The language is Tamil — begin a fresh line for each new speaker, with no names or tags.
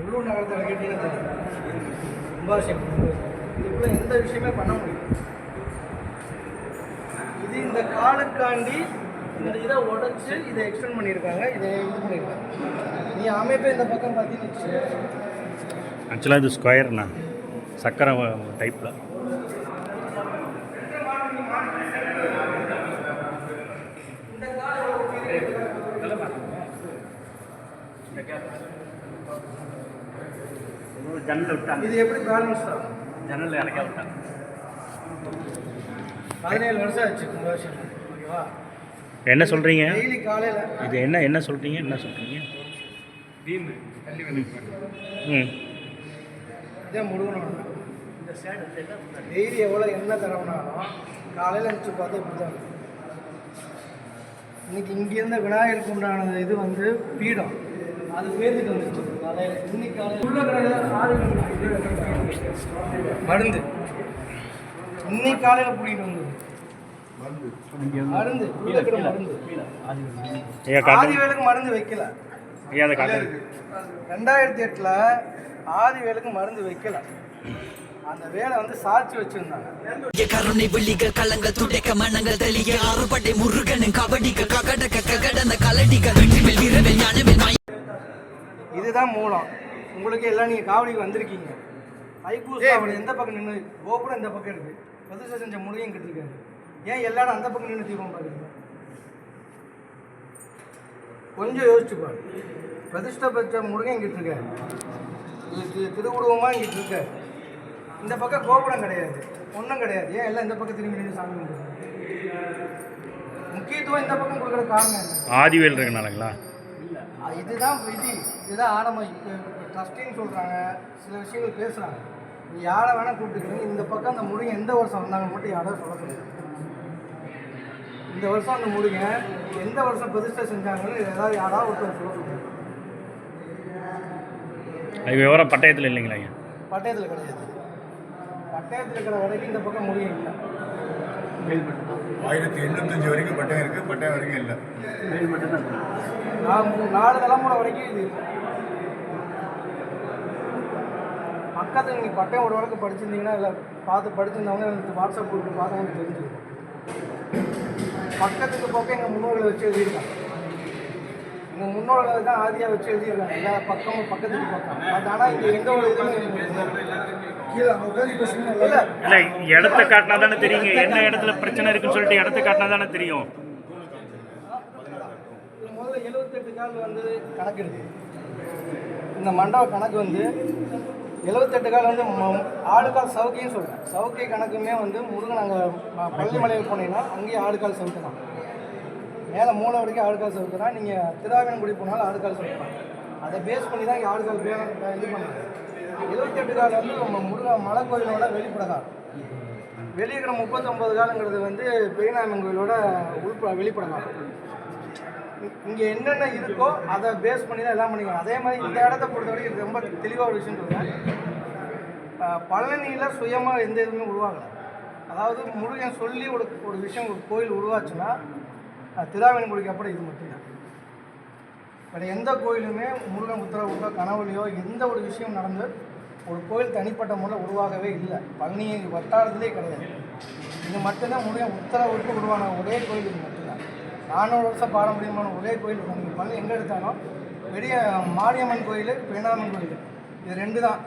உள்ளூர் நகரத்தில் கேட்டீங்கன்னா. கும்பாபிஷேகம் பண்ணும்போது இதுக்குள்ள எந்த விஷயமே பண்ண முடியும் இது இந்த காலுக்காண்டி இந்த இதை உடைச்சு இதை எக்ஸ்டெண்ட் பண்ணியிருக்காங்க. இதை இது பண்ணியிருக்காங்க. நீ அமைப்பே இந்த பக்கம் பார்த்தீங்கன்னா
ஆக்சுவலாக இது ஸ்கொயர்ண்ணா சக்கரை டைப்பில் ஜன்னல் விட்டாங்க
இது எப்படி பேலன்ஸ் ஆகும்
ஜன்னல் இறக்க விட்டாங்க.
பதினேழு வருஷம் ஆச்சு கும்பாபிஷேகம் ஓகேவா?
என்ன சொல்கிறீங்க
டெய்லி காலையில்
இது என்ன என்ன சொல்கிறீங்க என்ன சொல்கிறீங்க ம்.
இதே முழுகணும் டெய்லி எவ்வளோ எண்ணெய் தரவுனாலும் காலையில் எழுந்துச்சு பார்த்தா இப்படி தான். இன்னைக்கு இங்கேருந்து விநாயகருக்கு உண்டான இது வந்து பீடம். அது வந்துச்சு மருந்து. இன்னைக்கு காலையில் பிடிக்கிட்டு வந்தது. மருந்து. கடை மருந்து. வைக்கல. ரெண்டாயிரத்தி எட்டில் ஆதி வேலுக்கு மருந்து வைக்கல. அந்த வேலை வந்து சாட்சி வச்சிருந்தாங்க.
கருணை விழிகள் கலங்கள் துடைக்க மனங்கள் தெளிய ஆறுபடை முருகனும் கபடிக்க ககடக்க ககடந்த கலடிக்க வெற்றிவேல் வீரவேல் ஞானவேல் மாய
இதுதான் மூலம். உங்களுக்கு எல்லாம் நீங்கள் காவடிக்கு வந்திருக்கீங்க. ஐக்கூஸ் அவள் எந்த பக்கம் நின்று கோபுரம் இந்த பக்கம் இருக்கு. பிரதிஷ்டை செஞ்ச முருகன் கிட்ட இருக்காரு. ஏன் எல்லாரும் அந்த பக்கம் நின்று தீபம் பார்க்குறீங்க? கொஞ்சம் யோசிச்சு பாரு. பிரதிஷ்டை பெற்ற முருகன் கிட்ட இருக்காரு. இது தி- திருவுருவமாக இங்கிட்டு இருக்காரு. இந்த பக்கம் கோபுரம் கிடையாது. ஒன்றும் கிடையாது. ஏன் எல்லாம் இந்த பக்கம் திரும்பி நின்று சாமி முக்கியத்துவம் இந்த பக்கம் கொடுக்குற காரணம்
ஆதிவேல் இருக்கனாலங்களா?
இதுதான் விதி. இதுதான் ஆரம்பம். இப்போ ட்ரஸ்டின்னு சொல்கிறாங்க சில விஷயங்கள் பேசுகிறாங்க நீ யாரை வேணால் கூப்பிட்டுக்கிறீங்க இந்த பக்கம் அந்த முருகன் எந்த வருஷம் வந்தாங்க மட்டும் யாரோ சொல்ல முடியாது இந்த வருஷம் அந்த முருகன் எந்த வருஷம் பிரதிஷ்டை செஞ்சாங்கன்னு ஏதாவது யாராவது ஒருத்தர் சொல்ல முடியாது
அது விவரம் பட்டயத்தில் இல்லைங்களா ஐயா?
பட்டயத்தில் கிடையாது. பட்டயத்தில் இருக்கிற வரைக்கும் இந்த பக்கம் முருகன் இல்லை.
ஆயிரத்தி எண்ணூத்தஞ்சு வரைக்கும் பட்டயம் இருக்கு. பட்டயம் வரைக்கும் இல்லை.
நான் நாலு தலைமுறை வரைக்கும் இது. பக்கத்தில் நீங்கள் பட்டம் ஒரு வழக்கு படிச்சிருந்தீங்கன்னா இல்லை பார்த்து படிச்சிருந்தவங்க எனக்கு வாட்ஸ்அப் குரூப் பார்த்தவங்க தெரிஞ்சுருக்கும் பக்கத்துக்கு பக்கம் எங்கள் முன்னோர்களை வச்சு எழுதியிருக்காங்க. எங்கள் முன்னோர்களை தான் ஆதியாக வச்சு எழுதியிருக்காங்க. எல்லா பக்கமும் பக்கத்துக்கு பக்கம் அது ஆனால் இங்கே எந்த ஒரு இதுவும் இல்லை.
இடத்த காட்டினா தானே தெரியுங்க என்ன இடத்துல பிரச்சனை இருக்குன்னு சொல்லிட்டு இடத்த காட்டினா தானே தெரியும்.
இது முதல்ல எழுபத்தெட்டு கால் வந்து கணக்கு இருக்கு. இந்த மண்டப கணக்கு வந்து எழுபத்தெட்டு கால் வந்து ம- ஆடுகால் சவுக்கையும் சொல்கிறேன் சவுக்கை கணக்குமே வந்து முருகன் அங்கே பள்ளிமலையில் போனீங்கன்னா அங்கேயும் ஆடுகால் சவுக்கு தான் மேலே மூளை வரைக்கும் ஆடுகால் சவுக்கு தான் நீங்கள் திருவாவினங்குடி போனாலும் ஆடுகால் சவுக்கு அதை பேஸ் பண்ணி தான் இங்கே ஆடுகால் இது பண்ணுறாங்க. எழுபத்தெட்டு கால் வந்து நம்ம முருகன் மலை கோயிலோட வெளிப்படகால் வெளியே இருக்கிற முப்பத்தொம்பது காலங்கிறது வந்து பெரியநாயம்மன் கோயிலோட உள்ப வெளிப்படகால் இங்கே என்னென்ன இருக்கோ அதை பேஸ் பண்ணி தான் எல்லாம் பண்ணிக்கலாம் அதே மாதிரி இந்த இடத்த பொறுத்த வரைக்கும் இது ரொம்ப தெளிவாக ஒரு விஷயம் சொல்கிறேன் பழனியில் சுயமாக எந்த இதுவுமே உருவாகலை. அதாவது முருகன் சொல்லி ஒரு ஒரு விஷயம் ஒரு கோயில் உருவாச்சுன்னா திருவாவணிமொழிக்கு அப்புறம் இது மட்டும்தான் வேறு எந்த கோயிலுமே முருகன் உத்தரவுக்கோ கனவுலையோ எந்த ஒரு விஷயம் நடந்து ஒரு கோயில் தனிப்பட்ட முறையில் உருவாகவே இல்லை. பழனி வட்டாரத்திலே கிடையாது. இது மட்டும்தான் முருகன் உத்தரவுக்கு உருவான ஒரே கோயில் இது மட்டும்தான். நானூறு வருஷம் பாரம்பரியமான ஒரே கோயில் பழனி எங்கே எடுத்தாலும்? பெரிய மாரியம்மன் கோயில் பெண்ணாமன் கோயில். இது ரெண்டு தான்